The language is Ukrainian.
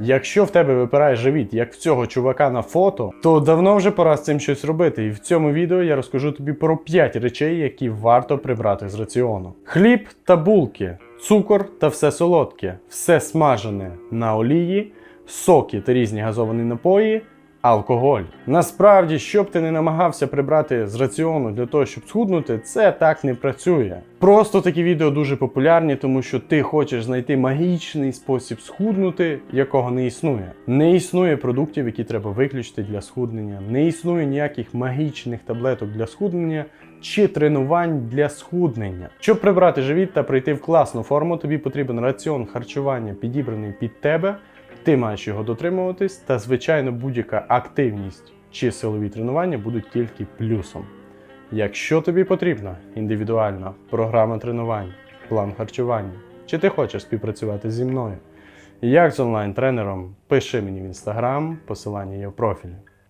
Якщо в тебе випирає живіт, як в цього чувака на фото, то давно вже пора з цим щось робити. І в цьому відео я розкажу тобі про 5 речей, які варто прибрати з раціону: хліб та булки, цукор та все солодке, все смажене на олії, соки та різні газовані напої. Алкоголь. Насправді, що б ти не намагався прибрати з раціону для того, щоб схуднути, це так не працює. Просто такі відео дуже популярні, тому що ти хочеш знайти магічний спосіб схуднути, якого не існує. Не існує продуктів, які треба виключити для схуднення. Не існує ніяких магічних таблеток для схуднення чи тренувань для схуднення. Щоб прибрати живіт та прийти в класну форму, тобі потрібен раціон харчування, підібраний під тебе. Ти маєш його дотримуватись, та звичайно будь-яка активність чи силові тренування будуть тільки плюсом. Якщо тобі потрібна індивідуальна програма тренувань, план харчування, чи ти хочеш співпрацювати зі мною, як з онлайн-тренером, пиши мені в інстаграм, посилання є в профілі.